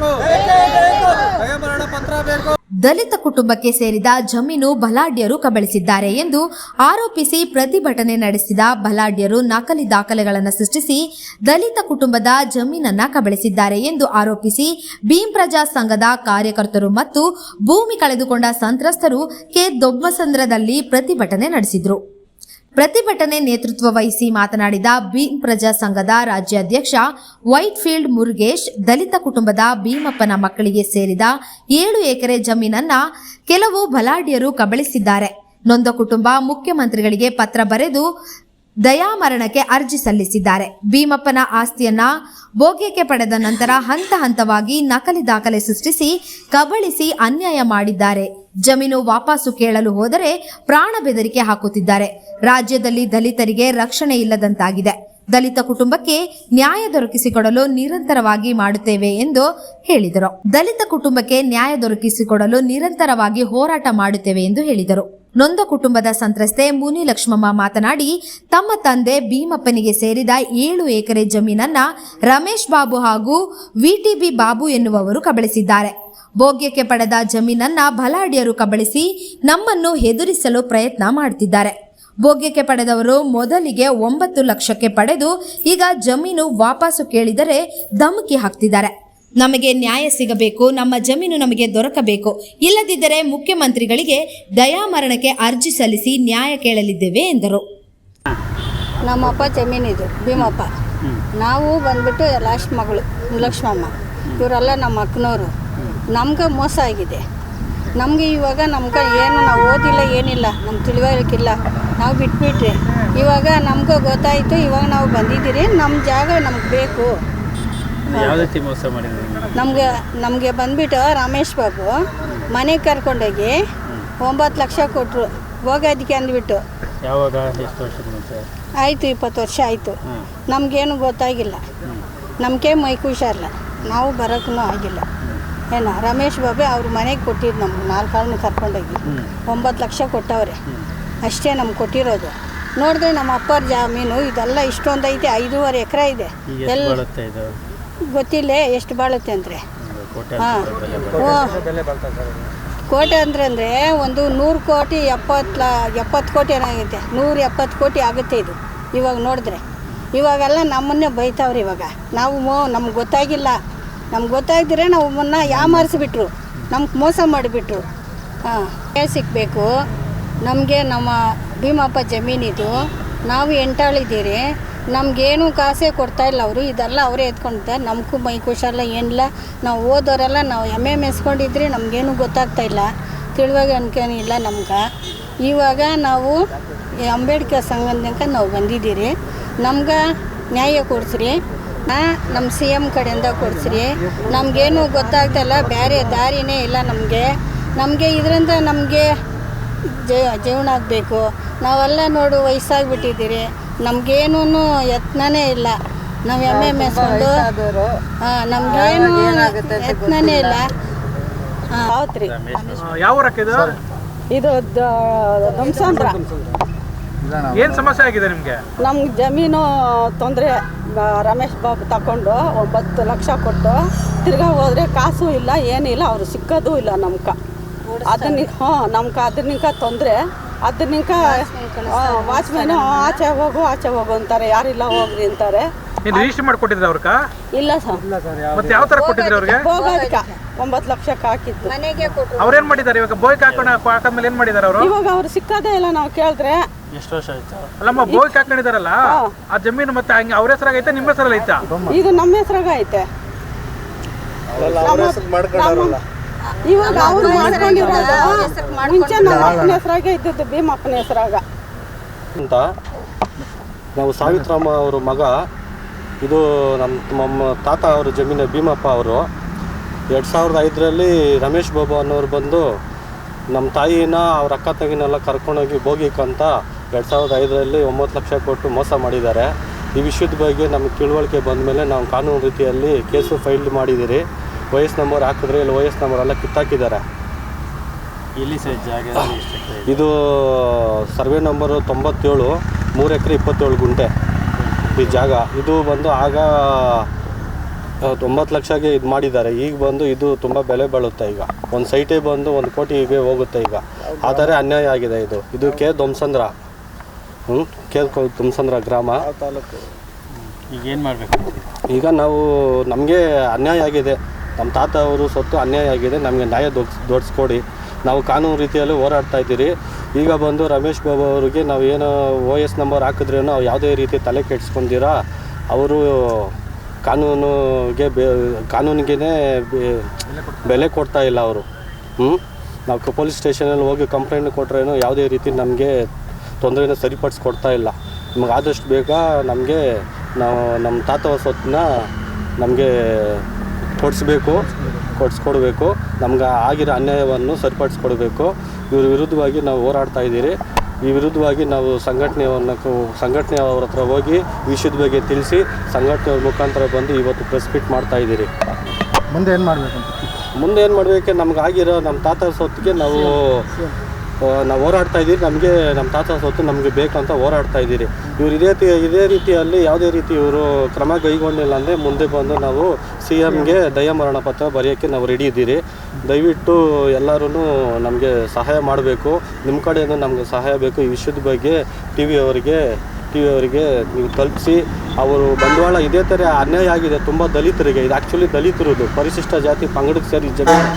ಬೇಕು. ದಯಾಮರಣ ಪತ್ರ ಬೇಕು. ದಲಿತ ಕುಟುಂಬಕ್ಕೆ ಸೇರಿದ ಜಮೀನು ಬಲಾಢ್ಯರು ಕಬಳಿಸಿದ್ದಾರೆ ಎಂದು ಆರೋಪಿಸಿ ಪ್ರತಿಭಟನೆ ನಡೆಸಿದ ಬಲಾಢ್ಯರು ನಕಲಿ ದಾಖಲೆಗಳನ್ನು ಸೃಷ್ಟಿಸಿ ದಲಿತ ಕುಟುಂಬದ ಜಮೀನನ್ನ ಕಬಳಿಸಿದ್ದಾರೆ ಎಂದು ಆರೋಪಿಸಿ ಭೀಮ್ ಪ್ರಜಾ ಸಂಘದ ಕಾರ್ಯಕರ್ತರು ಮತ್ತು ಭೂಮಿ ಕಳೆದುಕೊಂಡ ಸಂತ್ರಸ್ತರು ಕೆ ದೊಬ್ಬಸಂದ್ರದಲ್ಲಿ ಪ್ರತಿಭಟನೆ ನಡೆಸಿದರು. ಪ್ರತಿಭಟನೆ ನೇತೃತ್ವ ವಹಿಸಿ ಮಾತನಾಡಿದ ಭೀಮ್ ಪ್ರಜಾ ಸಂಘದ ರಾಜ್ಯಾಧ್ಯಕ್ಷ ವೈಟ್ಫೀಲ್ಡ್ ಮುರುಗೇಶ್, ದಲಿತ ಕುಟುಂಬದ ಭೀಮಪ್ಪನ ಮಕ್ಕಳಿಗೆ ಸೇರಿದ ಏಳು ಎಕರೆ ಜಮೀನನ್ನ ಕೆಲವು ಬಲಾಢ್ಯರು ಕಬಳಿಸಿದ್ದಾರೆ. ನೊಂದ ಕುಟುಂಬ ಮುಖ್ಯಮಂತ್ರಿಗಳಿಗೆ ಪತ್ರ ಬರೆದು ದಯಾಮರಣಕ್ಕೆ ಅರ್ಜಿ ಸಲ್ಲಿಸಿದ್ದಾರೆ. ಭೀಮಪ್ಪನ ಆಸ್ತಿಯನ್ನ ಭೋಗ್ಯಕ್ಕೆ ಪಡೆದ ನಂತರ ಹಂತ ಹಂತವಾಗಿ ನಕಲಿ ದಾಖಲೆ ಸೃಷ್ಟಿಸಿ ಕಬಳಿಸಿ ಅನ್ಯಾಯ ಮಾಡಿದ್ದಾರೆ. ಜಮೀನು ವಾಪಸ್ಸು ಕೇಳಲು ಹೋದರೆ ಪ್ರಾಣ ಬೆದರಿಕೆ ಹಾಕುತ್ತಿದ್ದಾರೆ. ರಾಜ್ಯದಲ್ಲಿ ದಲಿತರಿಗೆ ರಕ್ಷಣೆ ಇಲ್ಲದಂತಾಗಿದೆ. ದಲಿತ ಕುಟುಂಬಕ್ಕೆ ನ್ಯಾಯ ದೊರಕಿಸಿಕೊಡಲು ನಿರಂತರವಾಗಿ ಮಾಡುತ್ತೇವೆ ಎಂದು ಹೇಳಿದರು. ದಲಿತ ಕುಟುಂಬಕ್ಕೆ ನ್ಯಾಯ ದೊರಕಿಸಿಕೊಡಲು ನಿರಂತರವಾಗಿ ಹೋರಾಟ ಮಾಡುತ್ತೇವೆ ಎಂದು ಹೇಳಿದರು. ನೊಂದ ಕುಟುಂಬದ ಸಂತ್ರಸ್ತೆ ಮುನಿ ಲಕ್ಷ್ಮಮ್ಮ ಮಾತನಾಡಿ, ತಮ್ಮ ತಂದೆ ಭೀಮಪ್ಪನಿಗೆ ಸೇರಿದ ಏಳು ಎಕರೆ ಜಮೀನನ್ನ ರಮೇಶ್ ಬಾಬು ಹಾಗೂ ವಿಟಿಬಿ ಬಾಬು ಎನ್ನುವವರು ಕಬಳಿಸಿದ್ದಾರೆ. ಭೋಗ್ಯಕ್ಕೆ ಪಡೆದ ಜಮೀನನ್ನ ಬಲಾಢ್ಯರು ಕಬಳಿಸಿ ನಮ್ಮನ್ನು ಹೆದರಿಸಲು ಪ್ರಯತ್ನ ಮಾಡುತ್ತಿದ್ದಾರೆ ಭೋಗ್ಯಕ್ಕೆ ಪಡೆದವರು ಮೊದಲಿಗೆ ಒಂಬತ್ತು ಲಕ್ಷಕ್ಕೆ ಪಡೆದು ಈಗ ಜಮೀನು ವಾಪಸ್ಸು ಕೇಳಿದರೆ ಧಮಕಿ ಹಾಕ್ತಿದ್ದಾರೆ. ನಮಗೆ ನ್ಯಾಯ ಸಿಗಬೇಕು ನಮ್ಮ ಜಮೀನು ನಮಗೆ ದೊರಕಬೇಕು. ಇಲ್ಲದಿದ್ದರೆ ಮುಖ್ಯಮಂತ್ರಿಗಳಿಗೆ ದಯಾಮರಣಕ್ಕೆ ಅರ್ಜಿ ಸಲ್ಲಿಸಿ ನ್ಯಾಯ ಕೇಳಲಿದ್ದೇವೆ ಎಂದರು. ನಮ್ಮಪ್ಪ ಜಮೀನಿದು ಭೀಮಪ್ಪ. ನಾವು ಬಂದ್ಬಿಟ್ಟು ಲಾಸ್ಟ್ ಮಗಳು ಲಕ್ಷ್ಮಮ್ಮ. ಇವರೆಲ್ಲ ನಮ್ಮ ಅಕ್ಕನವರು. ನಮ್ಗೆ ಮೋಸ ಆಗಿದೆ. ನಮಗೆ ಇವಾಗ ನಮ್ಗೆ ಏನು ನಾವು ಓದಿಲ್ಲ ಏನಿಲ್ಲ ನಮ್ಗೆ ತಿಳಿವಳಿಕಿಲ್ಲ ನಾವು ಬಿಟ್ಬಿಟ್ರಿ. ಇವಾಗ ನಮ್ಗೆ ಗೊತ್ತಾಯಿತು ಇವಾಗ ನಾವು ಬಂದಿದ್ದೀರಿ ನಮ್ಮ ಜಾಗ ನಮ್ಗೆ ಬೇಕು. ನಮ್ಗೆ ರೀತಿ ಮೋಸ ಮಾಡಿದ್ರಿ ನಮಗೆ ನಮಗೆ ಬಂದ್ಬಿಟ್ಟು ರಮೇಶ್ ಬಾಬು ಮನೆಗೆ ಕರ್ಕೊಂಡೋಗಿ ಒಂಬತ್ತು ಲಕ್ಷ ಕೊಟ್ಟರು ಹೋಗೋದಕ್ಕೆ ಅಂದ್ಬಿಟ್ಟು. ಯಾವಾಗ? ಎಷ್ಟು ವರ್ಷದ ಮುಂಚೆ? ಆಯಿತು ಇಪ್ಪತ್ತು ವರ್ಷ ಆಯಿತು. ನಮಗೇನು ಗೊತ್ತಾಗಿಲ್ಲ. ನಮಗೆ ಮೈಕ್ ಹುಷಾರಿಲ್ಲ ನಾವು ಬರೋಕ್ಕೂ ಆಗಿಲ್ಲ. ಏನು ರಮೇಶ್ ಬಾಬೆ ಅವ್ರ ಮನೆಗೆ ಕೊಟ್ಟಿದ್ದು ನಮ್ಗೆ ನಾಲ್ಕು ಕಾಳನ್ನ ಕರ್ಕೊಂಡೋಗಿ ಒಂಬತ್ತು ಲಕ್ಷ ಕೊಟ್ಟವ್ರೆ. ಅಷ್ಟೇ ನಮ್ಗೆ ಕೊಟ್ಟಿರೋದು. ನೋಡಿದ್ರೆ ನಮ್ಮ ಅಪ್ಪರ ಜಾಮೀನು ಇದೆಲ್ಲ ಇಷ್ಟೊಂದೈತೆ ಐದೂವರೆ ಎಕರೆ ಇದೆ. ಎಲ್ಲ ಗೊತ್ತಿಲ್ಲ ಎಷ್ಟು ಬಾಳುತ್ತೆ ಅಂದರೆ. ಹಾಂ. ಓ. ಕೋಟೆ ಅಂದ್ರೆ ಅಂದರೆ ಒಂದು ನೂರು ಕೋಟಿ ಎಪ್ಪತ್ತು ಲ ಎಪ್ಪತ್ತು ಕೋಟಿ ಏನಾಗೈತೆ ನೂರು ಎಪ್ಪತ್ತು ಕೋಟಿ ಆಗುತ್ತೆ ಇದು ಇವಾಗ ನೋಡಿದ್ರೆ. ಇವಾಗೆಲ್ಲ ನಮ್ಮನ್ನೇ ಬೈತಾವ್ರಿ ಇವಾಗ. ನಾವು ನಮ್ಗೆ ಗೊತ್ತಾಗಿಲ್ಲ. ನಮ್ಗೆ ಗೊತ್ತಾಗ್ದಿರ ನಾವು ಮುನ್ನ ಯಾಮಾರಿಸ್ಬಿಟ್ರು. ನಮ್ಗೆ ಮೋಸ ಮಾಡಿಬಿಟ್ರು. ಹಾಂ ಸಿಕ್ಕಬೇಕು ನಮಗೆ ನಮ್ಮ ಭೀಮಪ್ಪ ಜಮೀನಿದು. ನಾವು ಎಂಟಾಳಿದ್ದೀರಿ. ನಮಗೇನು ಕಾಸೇ ಕೊಡ್ತಾ ಇಲ್ಲ ಅವರು. ಇದೆಲ್ಲ ಅವರೇ ಎತ್ಕೊಂಡಿದ್ದಾರೆ ನಮಗೂ ಮೈ ಖುಷಲ್ಲ ಏನಿಲ್ಲ. ನಾವು ಓದೋರೆಲ್ಲ ನಾವು ಎಂ ಎಂ ಎಸ್ಕೊಂಡಿದ್ರಿ ನಮಗೇನು ಗೊತ್ತಾಗ್ತಾ ಇಲ್ಲ. ತಿಳುವಾಗ ಅನ್ಕೇನಿಲ್ಲ ನಮ್ಗೆ. ಇವಾಗ ನಾವು ಅಂಬೇಡ್ಕರ್ ಸಂಘದಿಂದ ನಾವು ಬಂದಿದ್ದೀರಿ. ನಮ್ಗೆ ನ್ಯಾಯ ಕೊಡಿಸ್ರಿ. ನಮ್ಮ ಸಿ ಎಂ ಕಡೆಯಿಂದ ಕೊಡಿಸ್ರಿ. ನಮಗೇನು ಗೊತ್ತಾಗ್ತಲ್ಲ ಬೇರೆ ದಾರಿನೇ ಇಲ್ಲ ನಮಗೆ. ನಮಗೆ ಇದರಿಂದ ನಮಗೆ ಜೀವನ ಆಗಬೇಕು. ನಾವೆಲ್ಲ ನೋಡು ವಯಸ್ಸಾಗ್ಬಿಟ್ಟಿದ್ದೀರಿ. ನಮಗೇನೂ ಯತ್ನನೇ ಇಲ್ಲ. ನಾವು ಎಂ ಎಂ ಎಸ್ಕೊಂಡು ಹಾಂ ನಮಗೇನು ಯತ್ನನೇ ಇಲ್ಲ. ಹಾಂ. ಹೌದ್ರಿ ಇದು? ಧ್ವಂಸಾಂದ್ರ ಏನ್ ಸಮಸ್ಯೆ ಆಗಿದೆ ನಿಮ್ಗೆ? ನಮ್ಗೆ ಜಮೀನು ತೊಂದರೆ ರಮೇಶ್ ಬಾಬು ತಗೊಂಡು ಒಂಬತ್ತು ಲಕ್ಷ ಕೊಟ್ಟು ತಿರ್ಗಾ ಹೋದ್ರೆ ಕಾಸು ಇಲ್ಲ ಏನಿಲ್ಲ ಅವ್ರು ಸಿಕ್ಕೋದು ಇಲ್ಲ ನಮ್ಕ. ಅದನ್ನ ಹಾಂ ನಮ್ಗೆ ಅದನ್ನಿಂಕ ತೊಂದರೆ ಅದನ್ನಿಂಕ ವಾಚ್ಮ್ಯಾನು ಆಚೆ ಹೋಗು ಆಚೆ ಹೋಗು ಅಂತಾರೆ ಯಾರಿಲ್ಲ ಹೋಗ್ರಿ ಅಂತಾರೆ. ನೀನ್ ರಿಜಿಸ್ಟರ್ ಮಾಡ್ಕೊಟ್ಟಿದ್ರ ಅವ್ರಕ ಇಲ್ಲ ಸರ್. ಮತ್ತೆ ಯಾವ ತರ ಕೊಟ್ಟಿದ್ರು ಅವ್ರಿಗೆ? ಹೋಗೋದಕ್ಕೆ ಒಂಬತ್ತು ಲಕ್ಷಕ್ಕೆ ಹಾಕಿದ್ದು. ಮನೆಗೆ ಕೊಟ್ಟರು ಅವ್ರೇನ್ ಮಾಡಿದ್ದಾರೆ ಇವಾಗ? ಬೋಯ್ ಹಾಕೊಂಡ್ ಹಾಕೊಂಡ್ಮೇಲೆ ಏನ್ ಮಾಡಿದಾರೆ ಅವರು? ಇವಾಗ ಅವ್ರು ಸಿಕ್ಕೋದೇ ಇಲ್ಲ ನಾವು ಕೇಳಿದ್ರೆ. ಎಷ್ಟು ವರ್ಷ ಆಯ್ತು? ಅಲ್ಲಮ್ಮ ಬೋಯ್ ಹಾಕೊಂಡಿದಾರಲ್ಲ? ಆ ಜಮೀನು ಮತ್ತೆ ಹಂಗೆ ಅವ್ರ ಹೆಸರಾಗೈತೆ ನಿಮ್ಮ ಹೆಸರಲ್ಲಿ ಐತಾ? ಇದು ನಮ್ಮ ಹೆಸರಾಗ ಐತೆ. ನಮ್ಮ- ಇವಾಗ ಅವ್ರು ಮಾಡ್ಕೊಂಡಿರೋದು ಮುಂಚೆ ನಮ್ಮ ಅಪ್ಪನ ಹೆಸ್ರಾಗೆ ಇದ್ದದ್ದು ಭೀಮಪ್ಪನ ಹೆಸ್ರಾಗ. ಅಂತ. ನಾವು ಸಾವಿತ್ರಮ್ಮ ಅವ್ರ ಮಗ ಇದು ನಮ್ಮ ನಮ್ಮ ತಾತ ಅವ್ರ ಜಮೀನು ಭೀಮಪ್ಪ ಅವರು. ಎರಡು ಸಾವಿರದ ಐದರಲ್ಲಿ ರಮೇಶ್ ಬಾಬು ಅನ್ನೋರು ಬಂದು ನಮ್ಮ ತಾಯಿನ ಅವ್ರ ಅಕ್ಕ ತಂಗಿನೆಲ್ಲ ಕರ್ಕೊಂಡೋಗಿ ಬೋಗಿಕ್ಕಂತ ಎರಡು ಸಾವಿರದ ಐದರಲ್ಲಿ ಒಂಬತ್ತು ಲಕ್ಷ ಕೊಟ್ಟು ಮೋಸ ಮಾಡಿದ್ದಾರೆ. ಈ ವಿಷಯದ ಬಗ್ಗೆ ನಮಗೆ ತಿಳುವಳಿಕೆ ಬಂದ ಮೇಲೆ ನಾವು ಕಾನೂನು ರೀತಿಯಲ್ಲಿ ಕೇಸು ಫೈಲ್ ಮಾಡಿದ್ದೀರಿ ವಯಸ್ಸು ನಂಬರ್ ಹಾಕಿದ್ರೆ ಇಲ್ಲಿ ವಯಸ್ಸು ನಂಬರ್ ಎಲ್ಲ ಕಿತ್ತಾಕಿದ್ದಾರೆ. ಇಲ್ಲಿ ಸರ್ ಜಾಗ ಇದು ಸರ್ವೆ ನಂಬರು ತೊಂಬತ್ತೇಳು ಮೂರು ಎಕರೆ ಇಪ್ಪತ್ತೇಳು ಗುಂಟೆ. ಈ ಜಾಗ. ಇದು ಬಂದು ಆಗ ತೊಂಬತ್ತು ಲಕ್ಷಕ್ಕೆ ಇದು ಮಾಡಿದ್ದಾರೆ. ಈಗ ಬಂದು ಇದು ತುಂಬ ಬೆಲೆ ಬಾಳುತ್ತೆ ಈಗ. ಒಂದು ಸೈಟೇ ಬಂದು ಒಂದು ಕೋಟಿಗೆ ಹೋಗುತ್ತೆ ಈಗ. ಆ ಥರ ಅನ್ಯಾಯ ಆಗಿದೆ ಇದು. ಇದು ಕೆ ದೊಮ್ಸಂದ್ರ ಹ್ಞೂ ಕೆ ದೊಮ್ಸಂದ್ರ ಗ್ರಾಮ. ಈಗ ಏನು ಮಾಡಬೇಕು? ಈಗ ನಾವು ನಮಗೆ ಅನ್ಯಾಯ ಆಗಿದೆ. ನಮ್ಮ ತಾತ ಅವರು ಸೊತ್ತು ಅನ್ಯಾಯ ಆಗಿದೆ. ನಮಗೆ ನ್ಯಾಯ ದೊಡ್ಸ್ ದೊಡ್ಸ್ಕೊಡಿ. ನಾವು ಕಾನೂನು ರೀತಿಯಲ್ಲಿ ಹೋರಾಡ್ತಾ ಇದ್ದೀರಿ. ಈಗ ಬಂದು ರಮೇಶ್ ಬಾಬು ಅವರಿಗೆ ನಾವು ಏನು ಓ ಎಸ್ ನಂಬರ್ ಹಾಕಿದ್ರೇನೋ ಯಾವುದೇ ರೀತಿ ತಲೆ ಕೆಡಿಸ್ಕೊಂಡಿರ, ಅವರು ಕಾನೂನುಗೆ ಬೆ ಕಾನೂನಿಗೆ ಬೆಲೆ ಕೊಡ್ತಾ ಇಲ್ಲ ಅವರು. ಹ್ಞೂ ನಾವು ಪೊಲೀಸ್ ಸ್ಟೇಷನಲ್ಲಿ ಹೋಗಿ ಕಂಪ್ಲೇಂಟ್ ಕೊಟ್ರೇನು ಯಾವುದೇ ರೀತಿ ನಮಗೆ ತೊಂದರೆನ ಸರಿಪಡಿಸ್ಕೊಡ್ತಾ ಇಲ್ಲ. ನಿಮಗೆ ಆದಷ್ಟು ಬೇಗ ನಮಗೆ ನಾವು, ನಮ್ಮ ತಾತವ ಸೊತ್ತನ್ನ ನಮಗೆ ಕೊಡಿಸ್ಬೇಕು ಕೊಡಿಸ್ಕೊಡ್ಬೇಕು. ನಮ್ಗೆ ಆಗಿರೋ ಅನ್ಯಾಯವನ್ನು ಸರಿಪಡಿಸ್ಕೊಡ್ಬೇಕು. ಇವ್ರ ವಿರುದ್ಧವಾಗಿ ನಾವು ಹೋರಾಡ್ತಾ ಇದ್ದೀರಿ. ಈ ವಿರುದ್ಧವಾಗಿ ನಾವು ಸಂಘಟನೆಯವ್ರನ್ನ ಸಂಘಟನೆಯವ್ರ ಹತ್ರ ಹೋಗಿ ವಿಷಯದ ಬಗ್ಗೆ ತಿಳಿಸಿ ಸಂಘಟನೆಯವ್ರ ಮುಖಾಂತರ ಬಂದು ಇವತ್ತು ಪ್ರೆಸ್ ಮೀಟ್ ಮಾಡ್ತಾ ಇದ್ದೀರಿ. ಮುಂದೆ ಏನು ಮಾಡಬೇಕು ಮುಂದೆ ಏನು ಮಾಡಬೇಕು? ನಮ್ಗೆ ಆಗಿರೋ ನಮ್ಮ ತಾತ ಸೊತ್ತಿಗೆ ನಾವು ನಾವು ಹೋರಾಡ್ತಾ ಇದ್ದೀರಿ ನಮಗೆ ನಮ್ಮ ತಾತ ಸೊತ್ತು ನಮಗೆ ಬೇಕಂತ ಹೋರಾಡ್ತಾ ಇದ್ದೀರಿ. ಇವ್ರು ಇದೇ ರೀತಿ ಇದೇ ರೀತಿಯಲ್ಲಿ ಯಾವುದೇ ರೀತಿ ಇವರು ಕ್ರಮ ಕೈಗೊಂಡಿಲ್ಲ ಅಂದರೆ ಮುಂದೆ ಬಂದು ನಾವು ಸಿ ಎಮ್ಗೆ ದಯಾಮರಣ ಪತ್ರ ಬರೆಯೋಕ್ಕೆ ನಾವು ರೆಡಿ ಇದ್ದೀರಿ. ದಯವಿಟ್ಟು ಎಲ್ಲರೂ ನಮಗೆ ಸಹಾಯ ಮಾಡಬೇಕು. ನಿಮ್ಮ ಕಡೆಯಿಂದ ನಮಗೆ ಸಹಾಯ ಬೇಕು. ಈ ವಿಷಯದ ಬಗ್ಗೆ ಟಿ ವಿ ಅವರಿಗೆ ಟಿ ವಿ ಅವರಿಗೆ ನೀವು ತಲುಪಿಸಿ. ಅವರು ಬಂಡವಾಳ ಇದೇ ಥರ ಅನ್ಯಾಯ ಆಗಿದೆ. ತುಂಬ ದಲಿತರಿಗೆ. ಇದು ಆ್ಯಕ್ಚುಲಿ ದಲಿತರದು. ಪರಿಶಿಷ್ಟ ಜಾತಿ ಪಂಗಡಕ್ಕೆ ಸೇರಿ ಜಮೀನು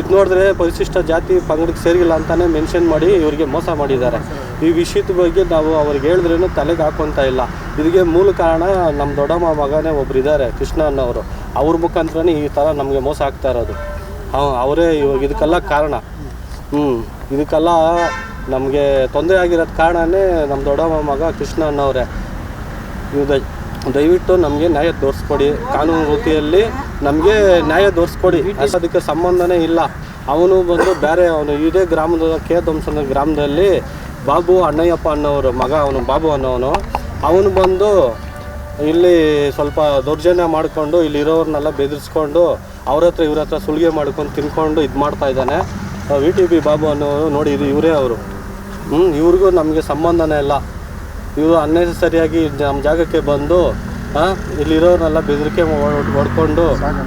ಇದು ನೋಡಿದ್ರೆ ಪರಿಶಿಷ್ಟ ಜಾತಿ ಪಂಗಡಕ್ಕೆ ಸೇರಿಲ್ಲ ಅಂತಾನೆ ಮೆನ್ಷನ್ ಮಾಡಿ ಇವರಿಗೆ ಮೋಸ ಮಾಡಿದ್ದಾರೆ. ಈ ವಿಷಯದ ಬಗ್ಗೆ ನಾವು ಅವ್ರಿಗೆ ಹೇಳಿದ್ರೇನು ತಲೆಗೆ ಹಾಕೊಂತ ಇಲ್ಲ. ಇದಕ್ಕೆ ಮೂಲ ಕಾರಣ ನಮ್ಮ ದೊಡ್ಡಮ್ಮ ಮಗನೇ ಒಬ್ರು ಇದ್ದಾರೆ ಕೃಷ್ಣ ಅನ್ನೋರು. ಅವ್ರ ಮುಖಾಂತರನೇ ಈ ಥರ ನಮಗೆ ಮೋಸ ಆಗ್ತಾ ಇರೋದು. ಹಾಂ, ಅವರೇ ಇವಾಗ ಇದಕ್ಕೆಲ್ಲ ಕಾರಣ. ಹ್ಞೂ ಇದಕ್ಕೆಲ್ಲ ನಮಗೆ ತೊಂದರೆ ಆಗಿರೋದು ಕಾರಣನೇ ನಮ್ಮ ದೊಡ್ಡಮ್ಮ ಮಗ ಕೃಷ್ಣ ಅನ್ನೋರೇ. ಇವ್ರ ದಯವಿಟ್ಟು ನಮಗೆ ನ್ಯಾಯ ತೋರಿಸ್ಕೊಡಿ. ಕಾನೂನು ವೃತ್ತಿಯಲ್ಲಿ ನಮಗೆ ನ್ಯಾಯ ತೋರಿಸ್ಕೊಡಿ ಅದಕ್ಕೆ ಸಂಬಂಧನೇ ಇಲ್ಲ. ಅವನು ಬಂದು ಬೇರೆ ಅವನು ಇದೇ ಗ್ರಾಮದ ಕೆ ಧ್ವಂಸನ ಗ್ರಾಮದಲ್ಲಿ ಬಾಬು ಅಣ್ಣಯ್ಯಪ್ಪ ಅನ್ನೋರು, ಮಗ ಅವನು, ಬಾಬು ಅನ್ನೋನು ಅವನು ಬಂದು ಇಲ್ಲಿ ಸ್ವಲ್ಪ ದೌರ್ಜನ್ಯ ಮಾಡಿಕೊಂಡು ಇಲ್ಲಿ ಇರೋರ್ನೆಲ್ಲ ಬೆದರಿಸ್ಕೊಂಡು ಅವ್ರ ಹತ್ರ, ಇವ್ರ ಹತ್ರ ಸುಲಿಗೆ ಮಾಡ್ಕೊಂಡು ತಿನ್ಕೊಂಡು ಇದು ಮಾಡ್ತಾ ಇದ್ದಾನೆ. ವಿ ಟಿ ಪಿ ಬಾಬು ಅನ್ನೋರು ನೋಡಿ ಇದು ಇವರೇ ಅವರು. ಹ್ಞೂ ಇವ್ರಿಗೂ ನಮಗೆ ಸಂಬಂಧನೇ ಇಲ್ಲ. ಇವರು ಅನ್ನೆಸರಿಯಾಗಿ ನಮ್ಮ ಜಾಗಕ್ಕೆ ಬಂದು ಆ, ಇಲ್ಲಿರೋರ್ನೆಲ್ಲ ಬೆದರಿಕೆ ಹೊಡ್ಕೊಂಡು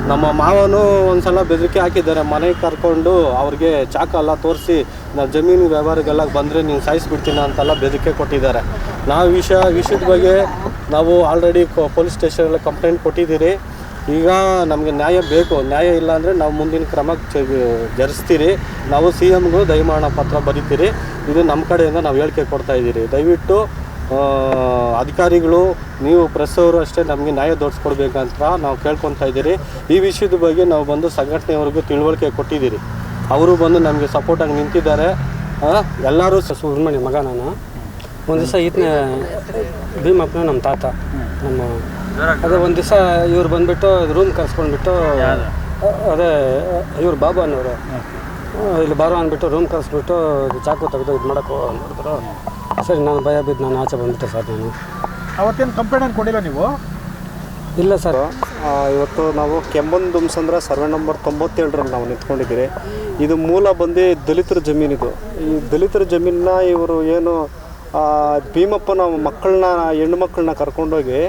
ನಮ್ಮ ಮಾವನು ಒಂದ್ಸಲ ಬೆದರಿಕೆ ಹಾಕಿದ್ದಾರೆ. ಮನೆಗೆ ಕರ್ಕೊಂಡು ಅವ್ರಿಗೆ ಚಾಕು ಎಲ್ಲ ತೋರಿಸಿ ನಾವು ಜಮೀನು ವ್ಯವಹಾರಗೆಲ್ಲ ಬಂದರೆ ನೀನು ಸಾಯಿಸ್ಬಿಡ್ತೀನಿ ಅಂತೆಲ್ಲ ಬೆದರಿಕೆ ಕೊಟ್ಟಿದ್ದಾರೆ. ನಾವು ವಿಷಯ ವಿಷಯದ ಬಗ್ಗೆ ನಾವು ಆಲ್ರೆಡಿ ಪೊಲೀಸ್ ಸ್ಟೇಷನಲ್ಲಿ ಕಂಪ್ಲೇಂಟ್ ಕೊಟ್ಟಿದ್ದೀರಿ. ಈಗ ನಮಗೆ ನ್ಯಾಯ ಬೇಕು. ನ್ಯಾಯ ಇಲ್ಲ ಅಂದರೆ ನಾವು ಮುಂದಿನ ಕ್ರಮ ಜರಿಸ್ತೀರಿ. ನಾವು ಸಿ ಎಮ್ಗೂ ದಯಮಾನ ಪತ್ರ ಬರಿತೀರಿ. ಇದು ನಮ್ಮ ಕಡೆಯಿಂದ ನಾವು ಹೇಳಿಕೆ ಕೊಡ್ತಾ ಇದ್ದೀರಿ. ದಯವಿಟ್ಟು ಅಧಿಕಾರಿಗಳು ನೀವು ಪ್ರೆಸ್ ಅವರು ಅಷ್ಟೇ ನಮಗೆ ನ್ಯಾಯ ದೊಡ್ಸ್ಕೊಡ್ಬೇಕಂತ ನಾವು ಕೇಳ್ಕೊತಾ ಇದ್ದೀರಿ. ಈ ವಿಷಯದ ಬಗ್ಗೆ ನಾವು ಬಂದು ಸಂಘಟನೆಯವ್ರಿಗೂ ತಿಳುವಳಿಕೆ ಕೊಟ್ಟಿದ್ದೀರಿ. ಅವರು ಬಂದು ನಮಗೆ ಸಪೋರ್ಟಾಗಿ ನಿಂತಿದ್ದಾರೆ. ಎಲ್ಲರೂ ಸುಬ್ರಹ್ಮಣ್ಯ ಮಗ ನಾನು. ಒಂದು ದಿವಸ ಈತನ ಭೀಮಪ್ಪನ ನಮ್ಮ ತಾತ ನಮ್ಮ ಅದೇ ಒಂದು ದಿವಸ ಇವ್ರು ಬಂದುಬಿಟ್ಟು ರೂಮ್ ಕರ್ಸ್ಕೊಂಡ್ಬಿಟ್ಟು ಅದೇ ಇವ್ರು ಬಾಬು ಅನ್ನೋರು ಇಲ್ಲಿ ಬಾರೋ ಅಂದ್ಬಿಟ್ಟು ರೂಮ್ ಕರೆಸ್ಬಿಟ್ಟು ಚಾಕು ತೆಗೆದು ಇದು ಮಾಡೋಕೆ ನೋಡಿದ್ರು ಸರಿ ನಾನು ಭಯ ಬಿದ್ದು ನಾನು ಆಚೆ ಬಂದ್ಬಿಟ್ಟೆ ಸರ್ ನಾನು. ಅವತ್ತೇನು ಕಂಪ್ಲೇಂಟ್ ಕೊಡಿಲ್ಲ ನೀವು? ಇಲ್ಲ ಸರ್. ಇವತ್ತು ನಾವು ಕೆಮ್ಮಂದುಮ್ಸಂದ್ರ ಸರ್ವೆ ನಂಬರ್ ತೊಂಬತ್ತೇಳರಲ್ಲಿ ನಾವು ನಿಂತ್ಕೊಂಡಿದ್ದೀರಿ. ಇದು ಮೂಲ ಬಂದು ದಲಿತರ ಜಮೀನಿದು ಈ ದಲಿತರ ಜಮೀನನ್ನ ಇವರು ಏನು ಆ, ಭೀಮಪ್ಪನ ಮಕ್ಕಳನ್ನ ಹೆಣ್ಣು ಮಕ್ಕಳನ್ನ ಕರ್ಕೊಂಡೋಗಿ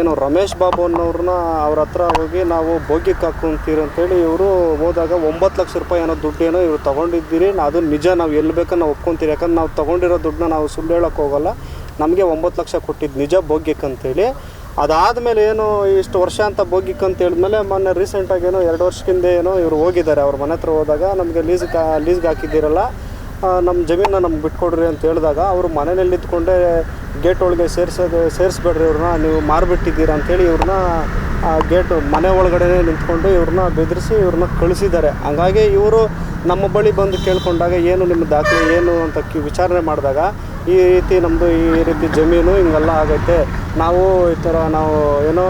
ಏನು ರಮೇಶ್ ಬಾಬು ಅನ್ನೋರನ್ನ ಅವ್ರ ಹತ್ರ ಹೋಗಿ ನಾವು ಭೋಗ್ಯಕ್ಕೆ ಹಾಕೊಂತೀರಿ ಅಂತೇಳಿ ಇವರು ಹೋದಾಗ ಒಂಬತ್ತು ಲಕ್ಷ ರೂಪಾಯಿ ಏನೋ ದುಡ್ಡು ಏನೋ ಇವ್ರು ತೊಗೊಂಡಿದ್ದೀರಿ, ಅದು ನಿಜ ನಾವು ಎಲ್ಲಿ ಬೇಕೋ ನಾವು ಒಪ್ಕೊಂತೀರಿ. ಯಾಕಂದ್ರೆ ನಾವು ತೊಗೊಂಡಿರೋ ದುಡ್ಡನ್ನ ನಾವು ಸುಳ್ಳು ಹೇಳೋಕ್ಕೆ ಹೋಗೋಲ್ಲ. ನಮಗೆ ಒಂಬತ್ತು ಲಕ್ಷ ಕೊಟ್ಟಿದ್ದು ನಿಜ ಭೋಗ್ಯಕ್ಕೆ ಅಂತೇಳಿ. ಅದಾದಮೇಲೆ ಏನು ಇಷ್ಟು ವರ್ಷ ಅಂತ ಭೋಗ್ಯಕ್ಕೆ ಅಂತ ಹೇಳಿದ್ಮೇಲೆ ಮೊನ್ನೆ ರೀಸೆಂಟಾಗಿ ಏನೋ ಎರಡು ವರ್ಷಕ್ಕಿಂದ ಏನೋ ಇವರು ಹೋಗಿದ್ದಾರೆ. ಅವ್ರ ಮನೆ ಹತ್ರ ಹೋದಾಗ ನಮಗೆ ಲೀಸ್ಗೆ ಲೀಸ್ಗೆ ಹಾಕಿದ್ದೀರಲ್ಲ. ನಮ್ಮ ಜಮೀನ ನಮ್ಗೆ ಬಿಟ್ಕೊಡ್ರಿ ಅಂತ ಹೇಳಿದಾಗ ಅವರು ಮನೆಯಲ್ಲಿ ನಿಂತ್ಕೊಂಡೇ ಗೇಟ್ ಒಳಗೆ ಸೇರಿಸೋದು, ಸೇರಿಸ್ಬೇಡ್ರಿ ಇವ್ರನ್ನ ನೀವು ಮಾರ್ಬಿಟ್ಟಿದ್ದೀರಾ ಅಂತೇಳಿ ಇವ್ರನ್ನ ಗೇಟ್ ಮನೆ ಒಳಗಡೆ ನಿಂತ್ಕೊಂಡು ಇವ್ರನ್ನ ಬೆದರಿಸಿ ಇವ್ರನ್ನ ಕಳಿಸಿದ್ದಾರೆ. ಹಂಗಾಗಿ ಇವರು ನಮ್ಮ ಬಳಿ ಬಂದು ಕೇಳ್ಕೊಂಡಾಗ ಏನು ನಿಮ್ಮ ದಾಖಲೆ, ಏನು ಅಂತ ಕಿ, ವಿಚಾರಣೆ ಮಾಡಿದಾಗ ಈ ರೀತಿ ನಮ್ಮದು ಈ ರೀತಿ ಜಮೀನು ಹಿಂಗೆಲ್ಲ ಆಗೈತೆ. ನಾವು ಈ ಥರ ನಾವು ಏನೋ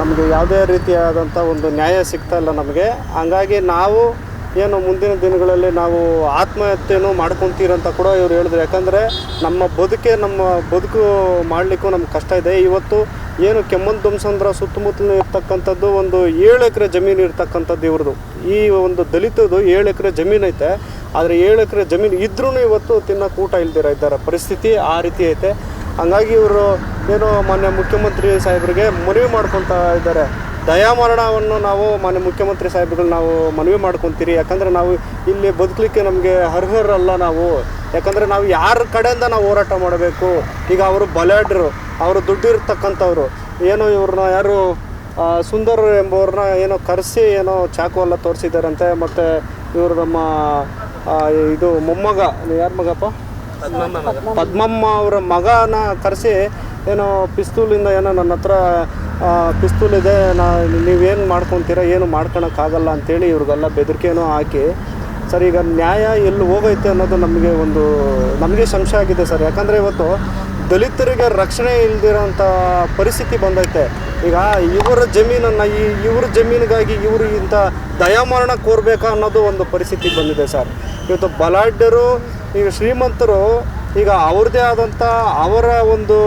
ನಮಗೆ ಯಾವುದೇ ರೀತಿಯಾದಂಥ ಒಂದು ನ್ಯಾಯ ಸಿಗ್ತಾ ಇಲ್ಲ ನಮಗೆ. ಹಂಗಾಗಿ ನಾವು ಏನು ಮುಂದಿನ ದಿನಗಳಲ್ಲಿ ನಾವು ಆತ್ಮಹತ್ಯೆನೂ ಮಾಡ್ಕೊತೀರಂತ ಕೂಡ ಇವ್ರು ಹೇಳಿದ್ರು. ಯಾಕಂದರೆ ನಮ್ಮ ಬದುಕೆ, ನಮ್ಮ ಬದುಕು ಮಾಡಲಿಕ್ಕೂ ನಮ್ಗೆ ಕಷ್ಟ ಇದೆ. ಇವತ್ತು ಏನು ಕೆಮ್ಮನ್ ದುಮ್ಸಂದ್ರ ಸುತ್ತಮುತ್ತಲೂ ಇರ್ತಕ್ಕಂಥದ್ದು ಒಂದು ಏಳು ಎಕರೆ ಜಮೀನು ಇರ್ತಕ್ಕಂಥದ್ದು ಇವ್ರದ್ದು ಈ ಒಂದು ದಲಿತದು ಏಳು ಎಕರೆ ಜಮೀನು ಐತೆ. ಆದರೆ ಏಳು ಎಕರೆ ಜಮೀನು ಇದ್ರೂ ಇವತ್ತು ತಿನ್ನೋಕೆ ಊಟ ಇಲ್ದಿರ ಇದ್ದಾರೆ. ಪರಿಸ್ಥಿತಿ ಆ ರೀತಿ ಐತೆ. ಹಂಗಾಗಿ ಇವರು ಏನು ಮಾನ್ಯ ಮುಖ್ಯಮಂತ್ರಿ ಸಾಹೇಬರಿಗೆ ಮನವಿ ಮಾಡ್ಕೊತಾ ಇದ್ದಾರೆ. ದಯಾಮರಣವನ್ನು ನಾವು ಮಾನ್ಯ ಮುಖ್ಯಮಂತ್ರಿ ಸಾಹೇಬ್ಗಳು ನಾವು ಮನವಿ ಮಾಡ್ಕೊತೀರಿ. ಯಾಕಂದರೆ ನಾವು ಇಲ್ಲಿ ಬದುಕಲಿಕ್ಕೆ ನಮಗೆ ಅರ್ಹರಲ್ಲ ನಾವು. ಯಾಕಂದರೆ ನಾವು ಯಾರ ಕಡೆಯಿಂದ ನಾವು ಹೋರಾಟ ಮಾಡಬೇಕು? ಈಗ ಅವರು ಬಲಾಢ್ಯರು ಅವರು ದುಡ್ಡಿರ್ತಕ್ಕಂಥವ್ರು. ಏನೋ ಇವ್ರನ್ನ ಯಾರು ಸುಂದರ್ ಎಂಬುವ್ರನ್ನ ಏನೋ ಕರೆಸಿ ಏನೋ ಚಾಕು ಎಲ್ಲ ತೋರಿಸಿದ್ದಾರಂತೆ ಮತ್ತು ಇವರು ನಮ್ಮ ಇದು ಮೊಮ್ಮಗ ಯಾರ ಮಗಪ್ಪ? ಪದ್ಮಮ್ಮ ಅವರ ಮಗನ ಕರೆಸಿ ಏನೋ ಪಿಸ್ತೂಲಿಂದ ಏನೋ ನನ್ನ ಹತ್ರ ಪಿಸ್ತೂಲ್ ಇದೆ ನಾ ನೀವೇನು ಮಾಡ್ಕೊತೀರ, ಏನು ಮಾಡ್ಕೊಳಕ್ಕಾಗಲ್ಲ ಅಂತೇಳಿ ಇವ್ರಿಗೆಲ್ಲ ಬೆದರಿಕೆನೂ ಹಾಕಿ, ಸರ್ ಈಗ ನ್ಯಾಯ ಎಲ್ಲಿ ಹೋಗೈತೆ ಅನ್ನೋದು ನಮಗೆ ಒಂದು, ನಮಗೆ ಸಂಶಯ ಆಗಿದೆ ಸರ್. ಯಾಕಂದರೆ ಇವತ್ತು ದಲಿತರಿಗೆ ರಕ್ಷಣೆ ಇಲ್ದಿರೋಂಥ ಪರಿಸ್ಥಿತಿ ಬಂದೈತೆ. ಈಗ ಇವರ ಜಮೀನನ್ನು ಈ ಇವ್ರ ಜಮೀನಿಗಾಗಿ ಇವರು ಇಂಥ ದಯಾಮರಣ ಕೋರ್ಬೇಕಾ ಅನ್ನೋದು ಒಂದು ಪರಿಸ್ಥಿತಿ ಬಂದಿದೆ ಸರ್. ಇವತ್ತು ಬಲಾಢ್ಯರು, ಈಗ ಶ್ರೀಮಂತರು, ಈಗ ಅವ್ರದ್ದೇ ಆದಂಥ ಅವರ ಒಂದು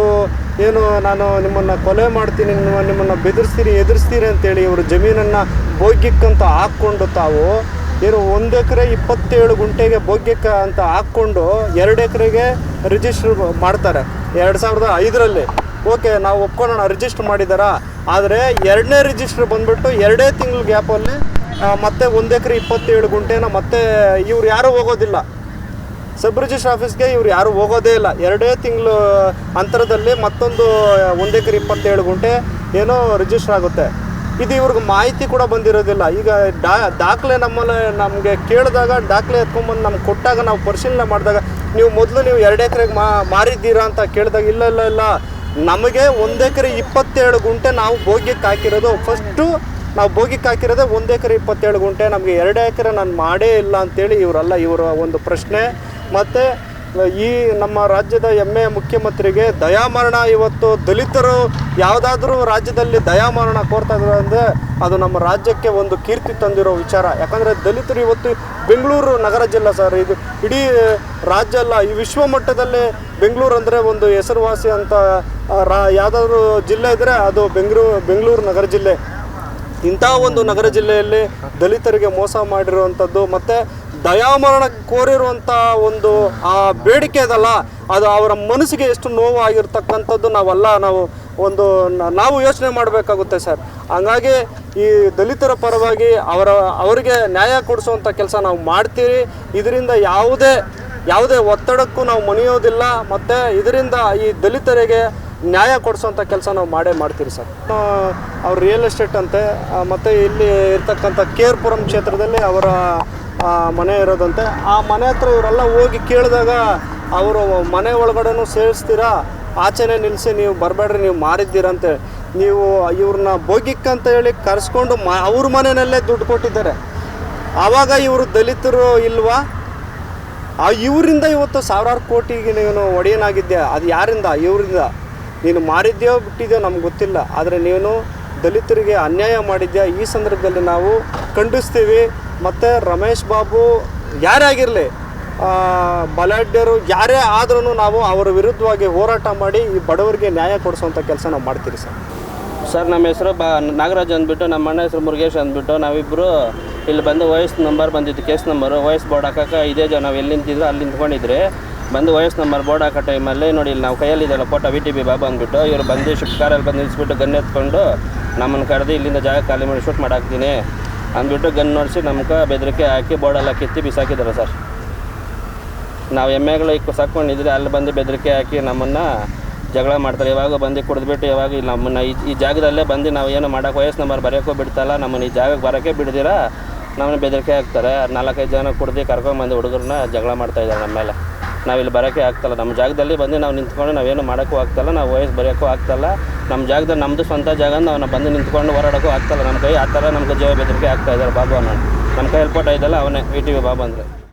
ಏನು, ನಾನು ನಿಮ್ಮನ್ನು ಕೊಲೆ ಮಾಡ್ತೀನಿ, ನಿಮ್ಮ ನಿಮ್ಮನ್ನು ಬೆದರಿಸ್ತೀರಿ ಎದುರಿಸ್ತೀರಿ ಅಂತೇಳಿ ಇವರು ಜಮೀನನ್ನು ಭೋಗ್ಯಕ್ಕಂತ ಹಾಕ್ಕೊಂಡು ತಾವು, ಏನು, ಒಂದು ಎಕರೆ ಇಪ್ಪತ್ತೇಳು ಗುಂಟೆಗೆ ಭೋಗ್ಯಕ್ಕೆ ಅಂತ ಹಾಕ್ಕೊಂಡು ಎರಡು ಎಕರೆಗೆ ರಿಜಿಸ್ಟರ್ ಮಾಡ್ತಾರೆ, ಎರಡು ಸಾವಿರದ ಐದರಲ್ಲಿ. ಓಕೆ, ನಾವು ಒಪ್ಕೊಳ್ಳೋಣ ರಿಜಿಸ್ಟರ್ ಮಾಡಿದಾರಾ? ಆದರೆ ಎರಡನೇ ರಿಜಿಸ್ಟರ್ ಬಂದ್ಬಿಟ್ಟು ಎರಡೇ ತಿಂಗಳ ಗ್ಯಾಪಲ್ಲಿ ಮತ್ತೆ ಒಂದು ಎಕರೆ ಇಪ್ಪತ್ತೇಳು ಗುಂಟೆನ ಮತ್ತೆ ಇವ್ರು ಯಾರೂ ಹೋಗೋದಿಲ್ಲ. ಸಬ್ ರಿಜಿಸ್ಟರ್ ಆಫೀಸ್ಗೆ ಇವ್ರು ಯಾರು ಹೋಗೋದೇ ಇಲ್ಲ. ಎರಡೇ ತಿಂಗಳು ಅಂತರದಲ್ಲಿ ಮತ್ತೊಂದು ಒಂದು ಎಕರೆ ಇಪ್ಪತ್ತೇಳು ಗುಂಟೆ ಏನೋ ರಿಜಿಸ್ಟರ್ ಆಗುತ್ತೆ. ಇದು ಇವ್ರಿಗೆ ಮಾಹಿತಿ ಕೂಡ ಬಂದಿರೋದಿಲ್ಲ. ಈಗ ಡಾ, ದಾಖಲೆ ನಮ್ಮಲ್ಲಿ ನಮಗೆ ಕೇಳಿದಾಗ ದಾಖಲೆ ಎತ್ಕೊಂಬಂದು ನಮ್ಗೆ ಕೊಟ್ಟಾಗ ನಾವು ಪರಿಶೀಲನೆ ಮಾಡಿದಾಗ ನೀವು ಮೊದಲು ನೀವು ಎರಡು ಎಕರೆಗೆ ಮಾ, ಮಾರಿದ್ದೀರಾ ಅಂತ ಕೇಳಿದಾಗ ಇಲ್ಲ ಇಲ್ಲ ಇಲ್ಲ. ನಮಗೆ ಒಂದು ಎಕರೆ ಇಪ್ಪತ್ತೇಳು ಗುಂಟೆ ನಾವು ಭೋಗ್ಯಕ್ಕೆ ಹಾಕಿರೋದು. ಫಸ್ಟು ನಾವು ಭೋಗ್ಯಕ್ಕೆ ಹಾಕಿರೋದೇ ಒಂದು ಎಕರೆ ಇಪ್ಪತ್ತೇಳು ಗುಂಟೆ. ನಮಗೆ ಎರಡು ಎಕರೆ ನಾನು ಮಾಡೇ ಇಲ್ಲ ಅಂತೇಳಿ ಇವರಲ್ಲ, ಇವರ ಒಂದು ಪ್ರಶ್ನೆ. ಮತ್ತು, ಈ ನಮ್ಮ ರಾಜ್ಯದ ಹೆಮ್ಮೆಯ ಮುಖ್ಯಮಂತ್ರಿಗೆ ದಯಾಮರಣ ಇವತ್ತು ದಲಿತರು ಯಾವುದಾದ್ರೂ ರಾಜ್ಯದಲ್ಲಿ ದಯಾಮರಣ ಕೋರ್ತಾ ಇದ್ದಾರೆ ಅಂದರೆ ಅದು ನಮ್ಮ ರಾಜ್ಯಕ್ಕೆ ಒಂದು ಕೀರ್ತಿ ತಂದಿರೋ ವಿಚಾರ. ಯಾಕಂದರೆ ದಲಿತರು ಇವತ್ತು ಬೆಂಗಳೂರು ನಗರ ಜಿಲ್ಲೆ ಸರ್, ಇದು ಇಡೀ ರಾಜ್ಯ ಅಲ್ಲ, ಈ ವಿಶ್ವ ಮಟ್ಟದಲ್ಲಿ ಬೆಂಗಳೂರು ಅಂದರೆ ಒಂದು ಹೆಸರುವಾಸಿ ಅಂತ ರಾ, ಯಾವುದಾದ್ರೂ ಜಿಲ್ಲೆ ಇದ್ದರೆ ಅದು ಬೆಂಗಳೂರು ಬೆಂಗಳೂರು ನಗರ ಜಿಲ್ಲೆ. ಇಂಥ ಒಂದು ನಗರ ಜಿಲ್ಲೆಯಲ್ಲಿ ದಲಿತರಿಗೆ ಮೋಸ ಮಾಡಿರುವಂಥದ್ದು ಮತ್ತು ದಯಾಮರಣ ಕೋರಿರುವಂಥ ಒಂದು ಆ ಬೇಡಿಕೆ ಅದಲ್ಲ, ಅದು ಅವರ ಮನಸ್ಸಿಗೆ ಎಷ್ಟು ನೋವು ಆಗಿರ್ತಕ್ಕಂಥದ್ದು ನಾವೆಲ್ಲ, ನಾವು ಒಂದು ನಾವು ಯೋಚನೆ ಮಾಡಬೇಕಾಗುತ್ತೆ ಸರ್. ಹಂಗಾಗಿ ಈ ದಲಿತರ ಪರವಾಗಿ ಅವರ, ಅವರಿಗೆ ನ್ಯಾಯ ಕೊಡಿಸುವಂಥ ಕೆಲಸ ನಾವು ಮಾಡ್ತೀವಿ ಇದರಿಂದ ಯಾವುದೇ ಯಾವುದೇ ಒತ್ತಡಕ್ಕೂ ನಾವು ಮಣಿಯೋದಿಲ್ಲ, ಮತ್ತು ಇದರಿಂದ ಈ ದಲಿತರಿಗೆ ನ್ಯಾಯ ಕೊಡಿಸುವಂಥ ಕೆಲಸ ನಾವು ಮಾಡೇ ಮಾಡ್ತೀರಿ ಸರ್. ಅವ್ರ ರಿಯಲ್ ಎಸ್ಟೇಟ್ ಅಂತೆ ಮತ್ತು ಇಲ್ಲಿ ಇರ್ತಕ್ಕಂಥ ಕೇರ್ಪುರಂ ಕ್ಷೇತ್ರದಲ್ಲಿ ಅವರ ಮನೆ ಇರೋದಂತೆ. ಆ ಮನೆ ಹತ್ರ ಇವರೆಲ್ಲ ಹೋಗಿ ಕೇಳಿದಾಗ ಅವರು ಮನೆ ಒಳಗಡೆನೂ ಸೇರಿಸ್ತೀರಾ? ಆಚೆನೆ ನಿಲ್ಲಿಸಿ ನೀವು ಬರಬೇಡ್ರಿ, ನೀವು ಮಾರಿದ್ದೀರಂತೆ. ನೀವು ಇವ್ರನ್ನ ಅಂತ ಹೇಳಿ ಕರೆಸ್ಕೊಂಡು ಮ, ಅವ್ರ ಮನೆಯಲ್ಲೇ ದುಡ್ಡು ಕೊಟ್ಟಿದ್ದಾರೆ. ಆವಾಗ ಇವರು ದಲಿತರು ಇಲ್ವಾ? ಆ, ಇವರಿಂದ ಇವತ್ತು ಸಾವಿರಾರು ಕೋಟಿಗೆ ನೀನು ಒಡೆಯನಾಗಿದ್ದೆ ಅದು ಯಾರಿಂದ? ಇವರಿಂದ. ನೀನು ಮಾರಿದ್ಯೋ ಬಿಟ್ಟಿದ್ಯೋ ನಮ್ಗೆ ಗೊತ್ತಿಲ್ಲ. ಆದರೆ ನೀನು ದಲಿತರಿಗೆ ಅನ್ಯಾಯ ಮಾಡಿದ್ಯಾ? ಈ ಸಂದರ್ಭದಲ್ಲಿ ನಾವು ಖಂಡಿಸ್ತೀವಿ. ಮತ್ತು ರಮೇಶ್ ಬಾಬು ಯಾರೇ ಆಗಿರಲಿ ಬಲಾಢ್ಯರು ಯಾರೇ ಆದ್ರೂ ನಾವು ಅವರ ವಿರುದ್ಧವಾಗಿ ಹೋರಾಟ ಮಾಡಿ ಈ ಬಡವರಿಗೆ ನ್ಯಾಯ ಕೊಡಿಸುವಂಥ ಕೆಲಸ ನಾವು ಮಾಡ್ತೀರಿ ಸರ್. ಸರ್, ನಮ್ಮ ಹೆಸರು ಬಾ, ನಾಗರಾಜ್ ಅಂದ್ಬಿಟ್ಟು, ನಮ್ಮ ಅಣ್ಣ ಹೆಸರು ಮುರುಗೇಶ್ ಅಂದ್ಬಿಟ್ಟು ನಾವಿಬ್ಬರು ಇಲ್ಲಿ ಬಂದು ವಯಸ್ಸು ನಂಬರ್ ಬಂದಿದ್ದು ಕೇಸ್ ನಂಬರು. ವಯಸ್ಸು ಬೋರ್ಡ್ ಹಾಕಕ್ಕೆ ಇದೇ ಜನ ನಾವು ಎಲ್ಲಿ ನಿಂತಿದ್ರು ಅಲ್ಲಿ ನಿಂತ್ಕೊಂಡಿದ್ರೆ. ಬಂದು ವಯಸ್ಸು ನಂಬರ್ ಬೋರ್ಡ್ ಹಾಕೋ ಟೈಮಲ್ಲಿ ನೋಡಿ ಇಲ್ಲಿ ನಾವು ಕೈಯಲ್ಲಿ ಇದೆಲ್ಲ photo V T B Baba ಅಂದ್ಬಿಟ್ಟು ಇವರು ಬಂದು ಶಿಫ್ಟ್ ಕಾರಲ್ಲಿ ಬಂದು ನಿಲ್ಲಿಸ್ಬಿಟ್ಟು ಗನ್ ಎತ್ಕೊಂಡು ನಮ್ಮನ್ನು ಕರೆದು ಇಲ್ಲಿಂದ ಜಾಗ ಖಾಲಿ ಮಾಡಿ ಶೂಟ್ ಮಾಡಾಕ್ತೀನಿ ಅಂದ್ಬಿಟ್ಟು ಗನ್ ನೋಡಿಸಿ ನಮ್ಗೆ ಬೆದರಿಕೆ ಹಾಕಿ ಬೋರ್ಡೆಲ್ಲ ಕಿತ್ತಿ ಬಿಸಾಕಿದ್ದಾರೆ ಸರ್. ನಾವು ಎಮ್ಮೆಗಳು ಇಕ್ಕು ಸಾಕೊಂಡಿದ್ರೆ ಅಲ್ಲಿ ಬಂದು ಬೆದರಿಕೆ ಹಾಕಿ ನಮ್ಮನ್ನು ಜಗಳ ಮಾಡ್ತಾರೆ. ಯಾವಾಗ ಬಂದು ಕುಡಿದ್ಬಿಟ್ಟು ಯಾವಾಗ ಇಲ್ಲಿ ನಮ್ಮನ್ನು ಈ ಜಾಗದಲ್ಲೇ ಬಂದು ನಾವು ಏನು ಮಾಡೋಕೆ ವಯಸ್ಸು ನಂಬರ್ ಬರೆಯೋಕ್ಕೂ ಬಿಡ್ತಲ್ಲ, ನಮ್ಮನ್ನು ಈ ಜಾಗಕ್ಕೆ ಬರೋಕ್ಕೆ ಬಿಡ್ದಿರ, ನಮ್ಮನ್ನು ಬೆದರಿಕೆ ಹಾಕ್ತಾರೆ. ನಾಲ್ಕೈದು ಜನ ಕುಡ್ದು ಕರ್ಕೊಂಬಂದು ಹುಡುಗರನ್ನ ಜಗಳ ಮಾಡ್ತಾಯಿದ್ದಾರೆ ನಮ್ಮ ಮೇಲೆ. ನಾವು ಇಲ್ಲಿ ಬರೋಕ್ಕೆ ಆಗ್ತಲ್ಲ. ನಮ್ಮ ಜಾಗದಲ್ಲಿ ಬಂದು ನಾವು ನಿಂತ್ಕೊಂಡು ನಾವೇನು ಮಾಡೋಕ್ಕೂ ಆಗ್ತಲ್ಲ. ನಾವು ವಯಸ್ಸು ಬರೆಯೋಕ್ಕೂ ಆಗ್ತಲ್ಲ. ನಮ್ಮ ಜಾಗದಲ್ಲಿ ನಮ್ಮದು ಸ್ವಂತ ಜಾಗ ನಾವು ಬಂದು ನಿಂತ್ಕೊಂಡು ಹೋರಾಡೋಕ್ಕೂ ಆಗ್ತಲ್ಲ. ನಮ್ಮ ಕೈ ಆ ಥರ ನಮ್ಗೆ ಜೀವ ಬೆದರಿಕೆ ಆಗ್ತಾ ಇದ್ದಾರೆ. ಬಾಬು ಅನ್ನೋ ನಮ್ಮ ಕೈ ಫೋಟೋ ಇದೆಲ್ಲ ಅವನೇ. ವಿ ಟಿ ಬಾಬು ಅಂದರೆ